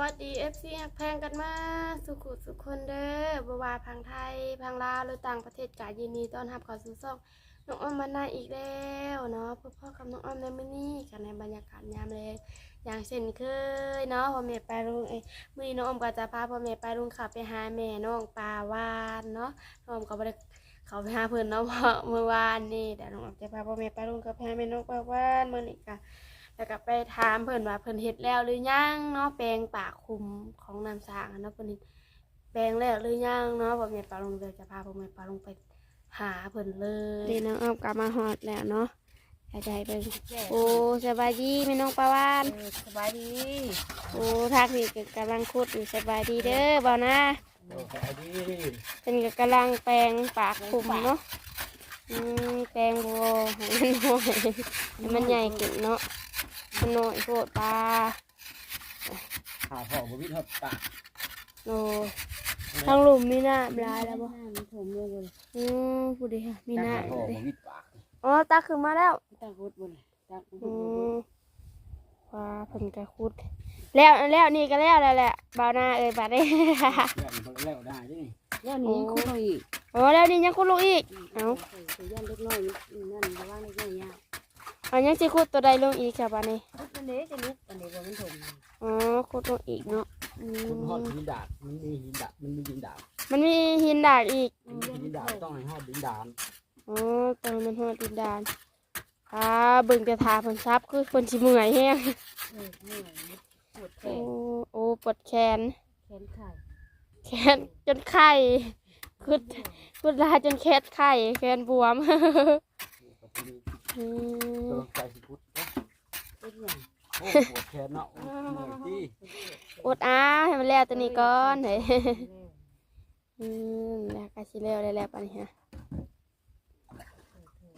วัสดี FC ฮักแพงกันมาสุขุสุขคนเด้อบวาพังไทยพังลาวหรือต่างประเทศกายินดีต้อนรับเข้าสู่ช่องน้องอ้อมมานาอีกแล้วเนาะพ่อพ่อกับน้องอ้อมในมื้อนี้กันในบรรยากาศยามแลงอย่างเช่นเคยเนาะพ่อแม่ไปลุงเอ้มื้อนี้น้องอ้อมก็จะพาพ่อแม่ไปลุงขับไปหาแม่น้องปาวานเนาะน้องอ้อมก็บ่ได้เขาไปหาเพิ่นเนาะเมื่อวานนี่แต่น้องอ้อมจะพาพ่อแม่ไปลุงขับไปหาแม่น้องปาวานมื้อนี้ก็ แล้วก็ไปถามเพิ่นว่าเพิ่นเฮ็ดแล้วหรือยังเนาะแปลงปากคุมของน้ำสร้างอะเนาะเพิ่นเฮ็ดแปลงแล้วหรือยังเนาะบ่แม่นปลาลงเดี๋ยวจะพาพ่อแม่ปลาลงไปหาเพิ่นเลยนี่น้องอ้อมกลับมาฮอดแล้วเนาะอยากจะให้เบิ่งโอ้สบายดีแม่น้องปลาวานเออสบายดีโอ้ทักนี่ก็กำลังขุดอยู่สบายดีเด้อบ่าวนะโอ้ขายดีเพิ่นก็กำลังแปลงปากคุมเนาะอืมแปลงบ่ให้มันน้อยให้มันใหญ่ขึ้นเนาะ มันน้อยโพดปลาหาพ่อบ่มีทอดปากโอ้ทางหลุมมีหน้าบลายแล้วบ่มันถมลงบนอืมพูดดิค่ะมีหน้าพ่อเลยบ่มีปากอ๋อตาขึ้นมาแล้วตาคุดบนตาคุดอืบนมว้าเพิ่นกระคุด แล้วแล้วนี่ก็แล้วแล้วแหละบ่าวหน้าเอ้ยบาดนี้แล้วมันแล้วได้ดิแล้วนี้คุดเราอีกอ๋อแล้วนี่ยังคุดลงอีกเอ้าใส่ย่านเล็กน้อยนั่นระว่างเล็กน้อยยากเอายังสิคุดตัวใดลงอีกค่ะบาดนี้ คุดอันนี้จะลุกอันนี้มันถมอ๋อคุดลงอีกเนาะอืคุณฮอดมหินดาดมันมีหินดาดมันมีหินดาดมันมีหินดาดอีก มันมีหินดาดต้องให้ฮอดหินดาดอ๋อตอนมันฮอดดินดานอ่าเบิ่งแต่ทาเพิ่นซับคือเพิ่นสิเมื่อยแฮงเออเหนื่อยปวดแขโอ้นโอ้ปวดแขน แขนขาดแขนจนไข้คือคือลายจนแคสไข้แขนบวมกับมีอืมกำลังใจสิพุทธเป็นอย่าง โอ้ปวดแขนเนาะโอ้เหนื่อยที่อดอ้าให้มันแล้วตัวนี้ก่อนเฮ้ยอืมแล้วก็สิแล้วได้แล้วปานนี้ฮะ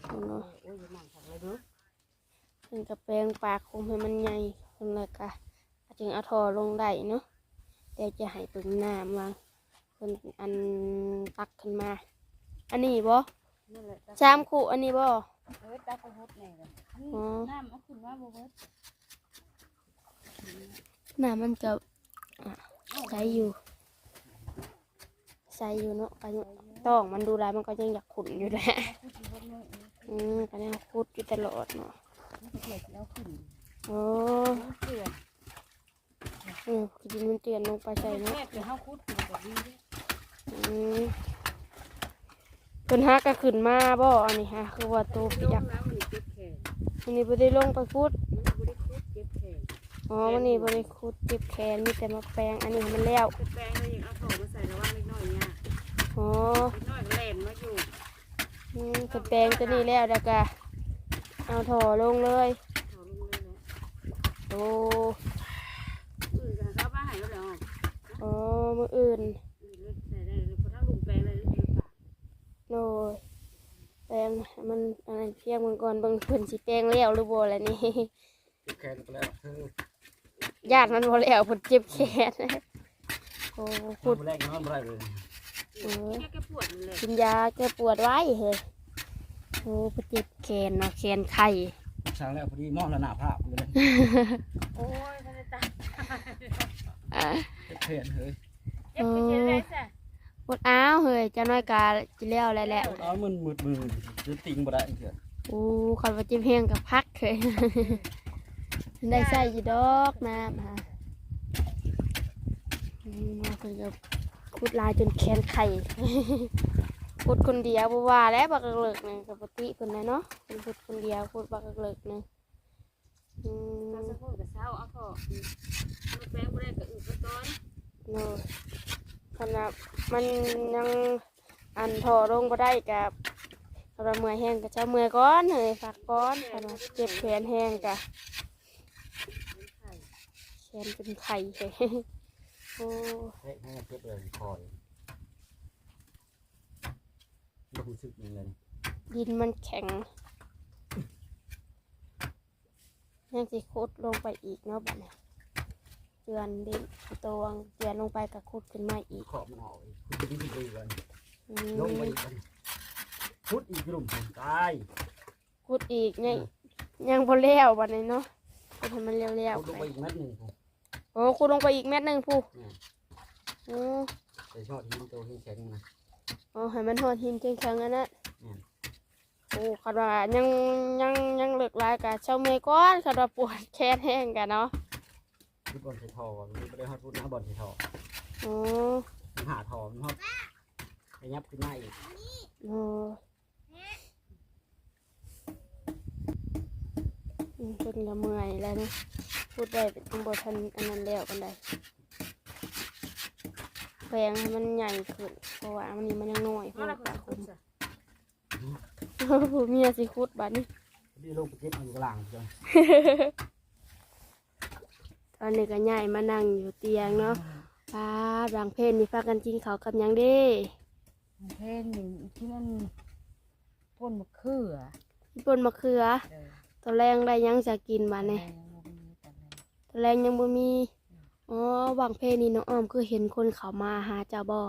เอาเนาะโอ้ยหนังของเลยดูเพิ่นก็แปลงปากคุมให้มันใหญ่เพิ่นแล้วก็จึงเอาท่อลงได้เนาะแต่จะให้เปิงน้ำว่าเพิ่นอันตักขึ้นมา อันนี้บ่นั่นแหละชามคู่อันนี้บ่เออตาคุดแน่เลยน้ำเอาขึ้นมาบ่เบิด น้ำมันก็อะใสอยู่ใสอยู่เนาะก็ต้องมันดูแลมันก็ยังอยากขุ่นอยู่แหละอืมก็ยังคุดอยู่ตลอดเนาะโอ้เกลืออดินมันเตือนลงไปใส่เนาะอืมเพิ่นฮักก็ขึ้นมาบ่อันนี้ฮะคือว่าตัวลเปียงกน้ำมันเจ็บแขนอันนี้บ่ได้ลงไปคุด อ๋อวันนี้บ่ได้คุดเจ็บแขนมีแต่มาแปรงอันนี้ให้มันแล้วเป็นแปลงเลยยังเอาโถมาใส่ระว่างเล็กน้อยเนี่ยอ๋อเล็กน้อยก็แหลมมาอยู่อืมเพิ่นแปรงตัวนี้แล้วแล้วก็เอาถ่อลงเลยโถลงเลยแหละโอ้อื่นกันเขามาใหายก็แล้วอ๋อมื้ออื่นอื่นเลยใส่ได้เลยพอทั้งลุงแปลงเลยเลยปากโน่ยแปลงให้มันอันนั้นเพียงมันก่อนเบิ่งเพิ่นสิแปลงแล้วหรือบ่ล่ะนี่เจ็บแขนก็แล้วเธอ ญาติมันบ่แล้วเพิ่นเจ็บแขนโอ้พูพูดดแรกนอนบ่ได้เลยเออแค่แกปวดมันเลยกินยาแก้ปวดไว้เฮ้ยโอ้เพิ่นเจ็บแขนเนาะแขนไข้ช้างแล้วพอดีมองระนาภาพเลยโอ้ยท่านตาอะเจ็บแขนเฮ้ยเจ็บไปเจ็บเลยจ้ะปวดอ้าวเฮ้ยจะน้อยกาสิแล้วแล้วแหละเอามันมืดมือจะติงบ่ได้เถอะโอ้คันว่าเจ็บแฮงกับพักเฮ้ย ได้ใส่ยู่ดอกน้ำฮะมาเพิ่นก็ขุดลายจนแขนไข้ขุดคนเดียวบ่ว่าแล้วบักเลิกๆนึงปกติเพิ่นน่ะเนาะขุดคนเดียวขุดบักเลิกๆนึงอืมถ้าสะโพกกับเช้าเอาพอมันแปลงบ่ได้ก็อื่นไปก่อนโน่ขนาดมันยังอันถอลงบ่ได้กับเราเมื่อยแห้งกับเช้าเมื่อยก้อนเลยฝากก้อนขนาดเจ็บแขนแห้งกะ แขนเป็นไข่เลยโอ้เฮ้ยให้เจ็บเลยคอยบ่รู้สึกยังไงดินมันแข็งยังสิขุดลงไปอีกเนาะบัดนี้เจือนดินตัววงเจือนลงไปกับขุดขึ้นมาอีกขอบมันออกอีกคุณจะดีดีกันอืลงไปมอีกกันพุดอีกกลุ่มผมตายขุดอีกยังยังบ่แล้วบัดนี้เนาะให้มันเร็วพุดๆลงไปไปอีกเม็ดหนึ่งผมโอ้อ้คุณลงไปอีกเม็ดหนึ่งผู้เนี่ยโอ้ไปชอดหินโตหินแข็งนะโอ้ให้มันหอดหินแข็งๆอันนั้นเนี่ยโอ้คันว่ายังยังยังเลิกลายกับเช้าเมย์ก้อนคันว่าปวดแขนแห้งกันเนาะที่บอลใส่ทอมันไม่ได้ฮอดพูดนะบอลใส่ทอโอ้มันหาทอมันฮอดไปยับขึ้นมาอีกโอ้อืมเป็นละเมื่อยแล้วนะ พูดได้เป็นจังบทันอันนั้นแล้วกันได้แปลงให้มันใหญ่ขึ้นเพราะว่ามันนี่มันยังน้อยเพราะว่าปากผมผู้เมียสิคุดบัดนี้พี่ลูกไปเจ็บอยู่กลางจ้ะตอนนี้ก็ใหญ่มานั่งอยู่เตียงเนาะป้าบางเพนนี่พากันกินข้าวกับหยังเด้เพลงหนึ่งที่มันพ่นมะเขือพี่ปนมะเขือเด้อตอนแรงได้หยังจะกินบัดนี้ แต่ยังบ่มีแต่เลยตอนแรงยังบ่มีอ๋อบางเพนนี่น้องอ้อมคือเห็นคนเขามาหาเจ้าบ่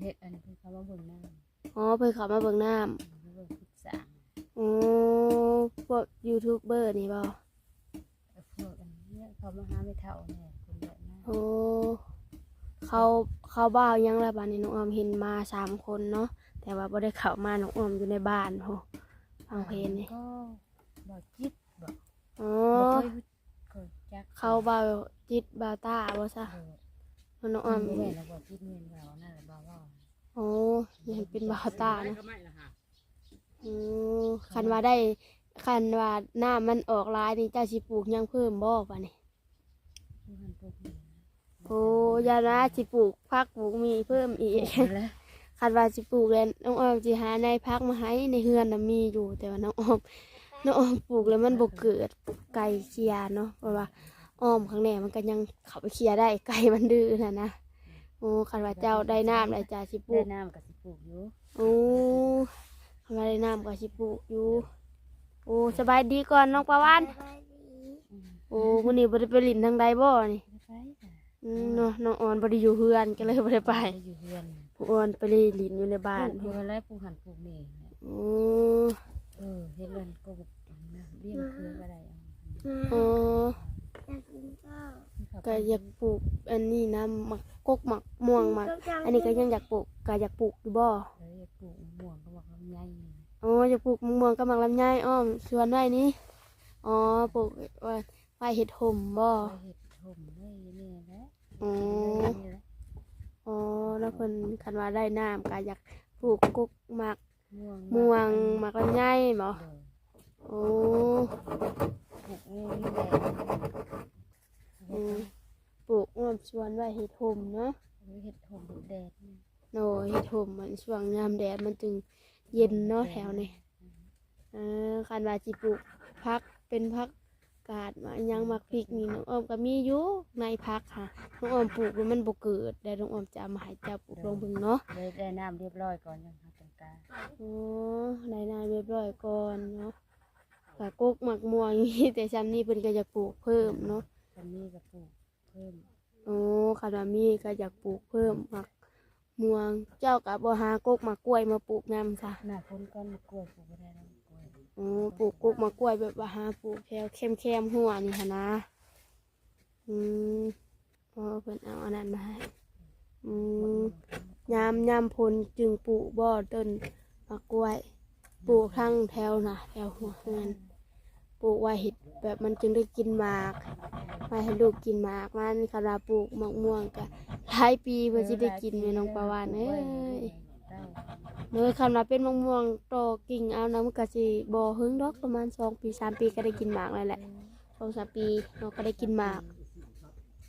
เฮ็ดอันคือคำว่าเบิ่งหน้าอ๋อเพิ่นเขามาเบิ่งน้เบิ่งพุทธสางำอ๋อพวกยูทูบเบอร์นี่บ่พวกอันเนี้ยเขามาหาไม่เท่าแน่คนแบบนั้นโอ้เขาเขาบ้าวยังละบัดนี้น้องอ้อมเห็นมาสามคนเนาะแต่ว่าบ่ได้เข้ามาน้องอ้อมอยู่ในบ้านโหบางเพนนี่ก็บ่จิตบ่อ๋อ บ่เคยเคย จักเขาบ่าวจิตบ่าวตาบ่ซะเออน้องอ้อ้ออมมบ่แม่นแล้วบ่จิตเมียนเรานั่นแหละบ่ว่าโอ้ยังเป็นบ่าวตานะก็ไม่ละฮะอือคันว่าได้คันว่าน้ามันออกหลายนี่เจ้าสิปลูกหยังเพิ่มบ่บัดนี้คือมันพวกนี้โอ้ยานะสิปลูกพักปลูกมีเพิ่มอีกแล้วคันว่าสิปลูกแล้วน้องออมสิหาในพักมาให้ในเฮือนน่ะมีอยู่แต่ว่าน้องออม น้องออมปลูกแล้วมันบ่เกิดไก่เคลียร์เนาะเพราะว่าอ้อมข้างในมันก็ยังเข้าไปเคลียร์ได้ไก่มันดื้อน่ะนะโอ้คันว่าเจ้าได้น้ำแล้วจ้าสิปลูได้กน้ำก็สิปลูกอยู่โอ้คันว่าได้น้ำก็สิปลูกอยู่โอ้สบายดีก่อนน้องปาวานอืมโอ้มื้อนี้บ่ได้ไปลินทางใดบ่นี่ไปจ้ะอืมเนาะน้องออนบ่ได้อยู่เฮือนก็เลยบ่ได้ไปไปอยู่เฮือนผู้ออนไปเล่นลินอยู่ในบ้านปลูกอยู่แล้วปลูกหันปลูกนี่โอ้ เออเฮ็ดเรือนก็บ่นะเลี้ยงเครือก็ได้เอาโอ้ก็อยากปลูกอันนี้นะหมักกกหมักม่วงหมัก อันนี้ก็ยังอยากปลูกก็อยากปลูกอยู่บ่เออปลูกม่วงก็บอกลำไยนี่อ๋ออยากปลูกมะม่วงกับหมักลำไยอ้อมสวนไว้นี่อ๋อปลูกไว้ไว้เห็ดห่มบ่ไปเฮ็ดถมไว้นี่แหละอ๋อนี่แหละอ๋อแล้วเพิ่นคันว่าได้น้ำก็อยากปลูกกกหมัก ม่วงม่วงหมักลำไยบ่เออโอ้ปลูกนี่แหละอืมปลูกอ้อมสวนไว้เห็ดห่มเนาะเฮ็ดถมแดดนี่โอ้ยเห็ดห่มมันช่วงยามแดดมันจึงเย็นเนาะแถวนี้เออคันว่าสิปลูกพักเป็นพักกาดมาอิหยังมักพริกนี่น้องอ้อมก็มีอยู่ในพักค่ะน้องอ้อมปลูกแล้วมันบ่เกิดแต่น้องอ้อมจะเอามาให้เจ้าปลูกลงเบิ่งเนาะได้ได้น้ำเรียบร้อยก่อนยังหา ตรงกลางโอ้ได้นาเรียบร้อยก่อนเนาะก็กกหมักม่วงนี่แต่ซ้ำนี้เพิ่นก็อยากปลูกเพิ่มเนาะคันนี้ก็ปลูกเพิ่มโอ้คันว่ามีก็อยากปลูกเพิ่มหมักม่วง เจ้าก็บ่หากกหมักกล้วยมาปลูกนำค่ะหน้าฝนก่อนมะกล้วยปลูกบ่ได้แล้วมะกล้วยอ๋อปลูกกุกมากล้วยแบบว่าหาปลูกแถวเข้มเข้มๆหัวนี่ค่ะนะอืมอ๋อเพิ่นเอาอันนั้นมาให้ อืมยามยามพลจึงปลูกบ่อต้นมะกล้วย ปลูกทั้งแถวนะแถวหัวเฮือนปลูกไว้เห็ดแบบมันจึงได้กินหมากไว้ให้ลูกกินหมากมันคาราปลูกมะม่วงก็หลายปีเพื่อจะได้กินแม่น้องปลาวานเอ้ยเนื้อคำว่าเป็นมะม่วงโตกิ่งเอาน้ำกะสิบ่หึงดอกประมาณสองปีสามปีก็ได้กินหมากเลยแหละสองสามปีเราก็ได้กินหมาก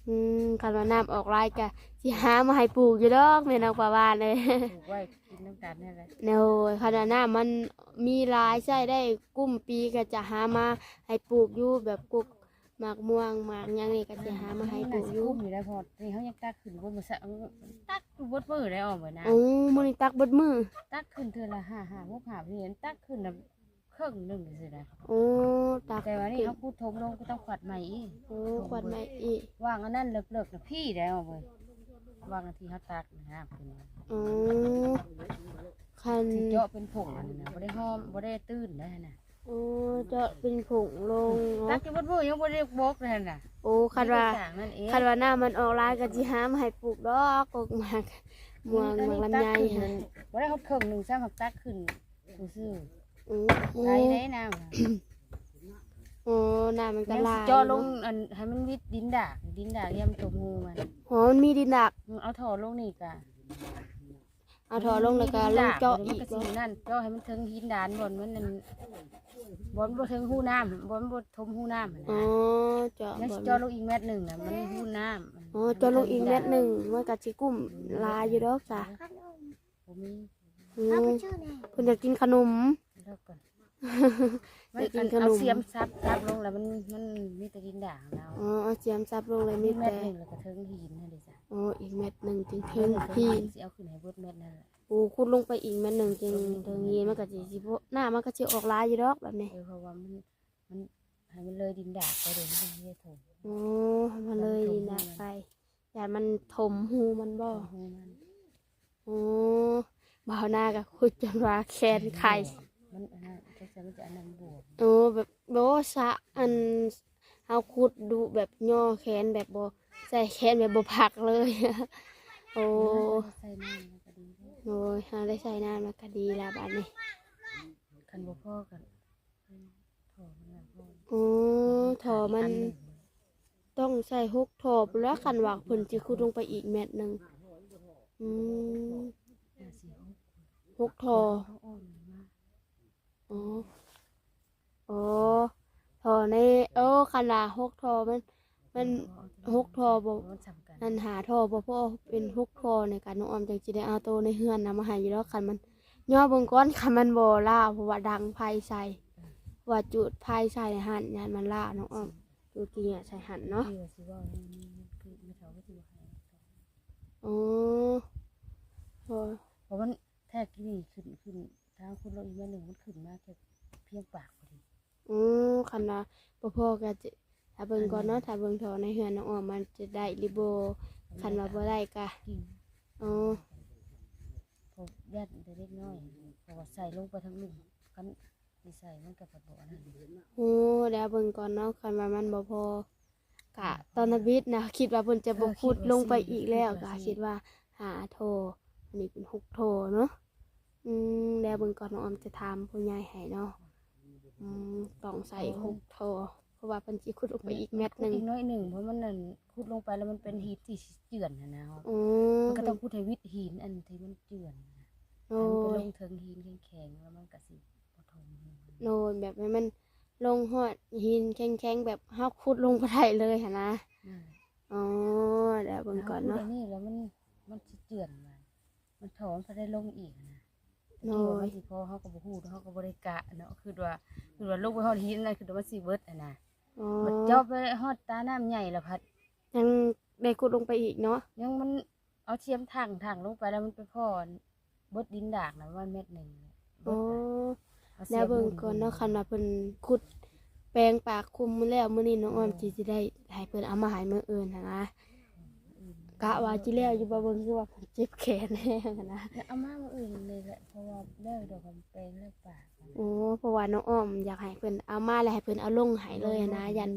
อืมคำว่าน้ำออกลายกะสิหามาให้ปลูกอยู่ดอกแม่นางปลาวานเลยปลูกไว้กินน้ำตาลนี่แหละเนยคำว่าน้ำมันมีหลายใช่ได้กุ้มปีก็จะหามาให้ปลูกอยู่แบบกุกหมากม่วงหมากหยังนี่ก็จะหามาให้ปลูกอยู่อยู่แล้วพอนี่เขายังตักขึ้นบนมือสะตักบนมือได้ออกเหมือนนะโอ้มันนี่ตักเบดมือตักขึ้นเธอละห้าห้าพวกหาพี่เห็นตักขึ้นนะค รึ่งหนึ่งสินะโอ้ตักแต่ว่านี่เขาพูดทมลงก็ต้องขวัดใหม่อีกโอ้ขวดไม้อีกวางอันนั้นเลิกๆนะพี่ได้ออกเลยวางอันที่เขาตักนะฮะขึ้นมาโอ้คันที่เจาะเป็นผงอันนั้นนะบ่ได้ห้อมบ่ได้ตื้นได้นะโอ้เจาะเป็นผงลงตัเนาะกที่บ่รู้ยังบ่ได้บอกเลยน่ะโอ้คันว่าต่างนั่นเองคันว่าหน้ามันออกลายก็สิหามาให้ปลูกดอกกกหมากม่วงหมากลำไยตักขึ้นหั่นบ่ได้เฮาครึ่งหนึงซ้ํหักตักขึ้นซื่อ อือๆโอ้ไหลได้น้ำโอ้หน้ามันก็ลายเจาะลงเนาะอันให้มันวิดดินดากดินดากยามจมหูมันอ๋อมันมีดินดักเอาถอลงนี่กะเอาถอลงแล้วก็ลงเจาะอีกมันก็เนาะสินั่นเจาะให้มันถึงหินดานบ่อนมันนั่นบ่อนบ่ถึงหูน้ำบ่อนบ่ทมหูน้ำอ๋อนะเจาะยังบ่สิเจาะลงอีกเม็ดหนึงน่ะมันหูน้ำอ๋อเจาะลงอีกเม็ดหนึงมันก็สิกุ้มลายอยู่ดอกจ้ะบ่มีอืมเพิ่นจะกินขนมเลิกก่อนเดี๋ยวกินขนม เอาเสียมซับซับลงแล้วมันมันมีแต่ดินด่างแล้วอ๋อเอาเจียมซับลงเลยมีมีเม็แต่ดหนึงแล้วก็ถึงหินนั่นเด้จ้ะอ๋ออีกเม็ดหนึ่งจึงถึงพี่ สิเอาขึ้นให้เบิดเม็ดนั่นแหละโอ้ขุดลงไปอีกเม็ดหนึ่งจึงถึงยีมันก็สิสิบ่หน้ามันก็สิออกลายอยู่ดอกแบบนี้เออเพราะว่ามันมันให้มันเลยดินด่างไปเดี๋ยวมันจะถมอ๋อมันเลยดีนะไปอย่ามันถมหูมันบ่หูมันอ๋อบ่าวหน้าก็ขุดจนว่าแขนไข่ มันอันนั้นก็จะมันจะอันนั้นบวมโอ้แบบบ่สะอันเอาขุดดูแบบย่อแขนแบบบ่ใส่แขนแบบบ่พักเลยโอ้ใส่น้ำมันก็ดีเด้อโอ้ยหาได้ใส่น้ำแล้วก็ดีแล้วบัดนี้คันบ่พอกันถอมันละพอโอ้ถอมัน อัหงต้องใส่หกถอบแล้วคันว่าเพิ่นสิขุดลงไปอีกเม็ดหนึงอืมน่าสิหกหกทอเขาอ่อนมาก อ๋ออ๋อทอในโอ้คันว่าหกทอมัน มันหกทอบ่มันสำคัญนันหาทอบ่พอเป็นหกทอในการน้องออมจังสิได้เอาโตในเฮือนนำมาให้อยู่แล้วคันมัน ย่อเบิ่งก้อนคันมันบ่ล่าเพราะว่าดังไฟใส่ว่าจุดไฟใส่หั่นยานมันล่าน้องออมจุดจริงอะใส่หั่นเนาะที่ว่าสิว่านี่นี่คือไม่เท่าก็สิว่าให้อ๋อโอ้เพราะมันแท้กี่นี่ขึ้นขึ้น ทางคุณเราอีกแม่หนึ่งมันขึ้นมาแค่เพียงปากพอดีอือคันว่าบ่พอก็จะถ้าเบิ่งก่อนเนาะถ้าเบิ่งทอในเฮือนน้องออมมันจะได้หรือบ่คันว่าบ่ได้ก็กิ่งอ๋อพอญาติแต่เล็กน้อยเพราะว่าใส่ลงไปทั้งหนึ่งกันสิใส่มันกับปัดบ่อนั่นโอ้เดี๋ยวเบิ่งก่อนเนาะคันว่ามันบ่พอกะตอนนวิทย์นะคิดว่าเพิ่นจะบ่ขุดลงไปอีกแล้วก็คิดว่าหาโทอันนี้เป็นหกโทเนาะ อืมเดี๋ยวเบิ่งก่อนน้องออมจะถามผู้ใหญ่ให้เนาะอืมต้องใส่หกโทเพราะว่าเพิ่นสิขุดลงไปอีกเม็ดหนึงอีกน้อยหนึ่งเพราะมันนั่นขุดลงไปแล้วมันเป็นหินที่เจือนนะนะอ๋อมันก็ต้องขุดให้วิทย์หินอันที่มันเจือนนะโอ้มันไปยลงเทิงหินแข็งๆแล้วมันก็สิบ่ทนโนนแบบให้มันลงหอดหินแข็งๆแบบเฮาขุดลงบ่ได้เลยหั่นนะนั่นอ๋อเดี๋ยวเบิ่งก่อนขุดเนาะอันี่แล้วมันมันสิเจือนมา มันถอนพอได้ลงอีกนะ โอ้ที่ว่ายมันสิพอเฮาก็บ่ฮู้เฮาก็บ่ได้กะเนาะคือว่าคือว่าลงไปฮอดหินนั่นคือว่ามันสิเบิดอะนะอ๋อมันเจาะไปฮอดตาน้ำใหญ่แล้วพัด ยังได้ขุดลงไปอีกเนาะยังมันเอาเทียมถังถังลงไปแล้วมันไปพอเบิดดินดากนะวันเม็ดหนึ่งเบิอ๋อดไปอาสีแล้ยวเบิ่งก่อนเนาะคันว่าเพิ่นขุดแปลงปากคุมมื้อแล้วมื้อนี้น้องออมสิสิได้ให้เพิ่นเอามาให้มื้ออื่นหั้นนะ กะว่าสิแล้วอยู่บ่เบิ่งคือว่าเพิ่นเจ็บแขนแฮงหั้นนะ แล้วเอามาเมื่ออื่นเลยแหละเพราะว่าเลิกดอกคำแปลงเลิกปากโอ้เพราะว่าน้องอ้อมอยากให้เพิ่นเอามาแล้วให้เพิ่นเอาลงให้เลยหั้นนะ ยัน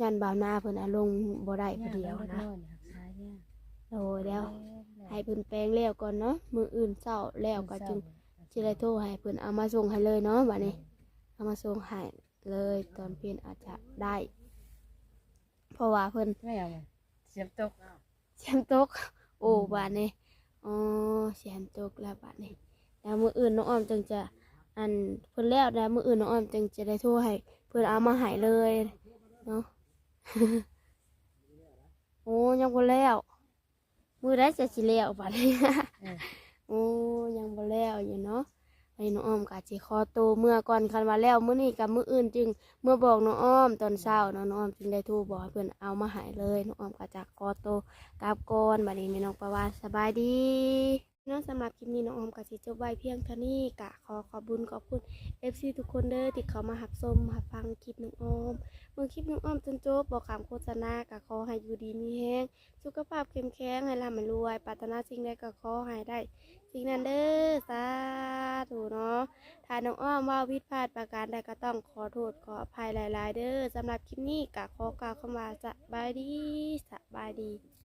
ยันบ่าวหน้าเพิ่นเอาลงบ่ได้ผู้เดียวเล็กนะน้อยเนี่ยหักซ้ายเนี่ยโอ้แล้วให้เพิ่นแปลงแล้วก่อนเนาะมื้ออื่นเช้าแล้วก็จึงสิได้โทรให้เพิ่นเอามาส่งให้เลยเนาะบัดนี้ เอามาส่งให้เลยตอนเพิ่นอาจจะได้ เพราะว่าเพิ่น ไม่เอามาเสียบตก แชมป์ตก โอ้บาดนี้อ๋อแชมป์ตกแล้วบาดนี้แล้วมืออื่นน้องอ้อมจึงจะอันเพิ่นแล้วแล้วมืออื่นน้องอ้อมจึงจะได้โทรให้เพิ่นเอามาให้เลยเนาะโอ้ยังบ่แล้ว มือได้จะสิแล้วบาดนี้เออโอ้ยังบ่แล้วอยู่เนาะ ไอ้น้องอ้อมกะสิขอโตเมื่อก่อนคันว่าแล้วเมื้อนี้กับมื้ออื่นจึง เมื่อบอกน้องอ้อมตอนเช้าน้องอ้อมจึงได้ทรบอกเพิ่อนเอามาให้เลยน้องอ้อมก็จะขอโตกลับกอนบัดนี้แม่น้องประวานสบายดีเนาะสำหรับคลิปนี้น้องอ้อมก็สิจบไว้เพียงเท่านี้กะขอขอบุญขอบคุณ FC ทุกคนเด้อที่เขามารับชมรับฟังคลิปน้องอ้อมเมื่อคลิปน้องอ้อมจนจบบอกคำโฆษณากะขอให้อยู่ดีมีแฮงสุขภาพเข้มแข็งให้ร่ำรวยปรารถนาสิ่งใดก็ขอให้ได้ สิ่งนั้นเด้อสาธุเนาะถ้าน้องอ้อมว่าผิดพลาดประการใดก็ต้องขอโทษขออภัยหลาย ๆ เด้อสำหรับคลิปนี้ก็ขอกล่าวคำว่าสบายดีสบายดี